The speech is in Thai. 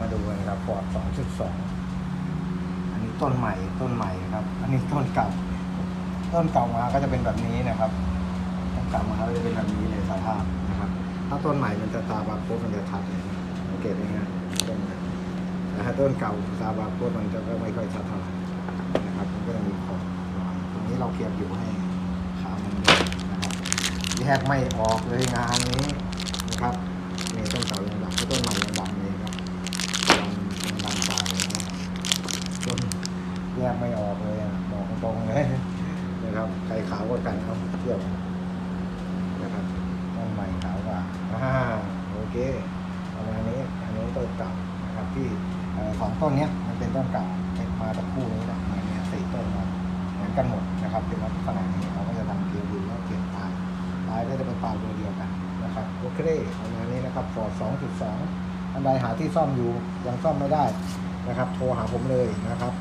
มาดูกันครับฟอร์ดสองจุดสองอันนี้ต้นใหม่ต้นใหม่ครับ อันนี้ต้นเก่า ต้นเก่ามาก็จะเป็นแบบนี้นะครับต้นเก่ามาก็จะเป็นแบบนี้เลยสภาพนะครับ ถ้าต้นใหม่มันจะตาบาโคตมันจะชัดเลยสังเกตง่ายๆต้นแต่ถ้าต้นเก่าตาบาโคตมันจะไม่ค่อยชัดเท่าไหร่นะครับมันก็จะมีขอบตรงนี้เราเก็บอยู่ให้ขามันเดินนะครับแยกไม่ออกเลยงานนี้นะครับนี่ต้นเก่ายังดำถ้าต้นใหม่ยังดำเลยครับยังยังดำกว่าเลยนะต้น แยกไม่ออกเลยอะบอกตรงๆเลยนะครับใครขาวกว่ากันเอาเที่ยบกันะครับต้นใหม่ขาวกว่าอ่าโอเคประมาณนี้อันนี้ต้นเก่านะครับที่เอ่อสองต้นนี้มันเป็นต้นเก่าเป็นมาจากคู่นี้แหละมาเนี่ยสี่ต้นมาเหมือนกันหมดนะครับเป็นลักษณะนี้เราก็จะทำเกลียวดูแล้วเปลี่ยปลายปลายก็จะเป็นปลายตัวเดียวกันนะครับโอเคประมาณนี้นะครับฟอร์ดสองจุดสองอันใดหาที่ซ่อมอยู่ยังซ่อมไม่ได้นะครับ โทรหาผมเลยนะครับ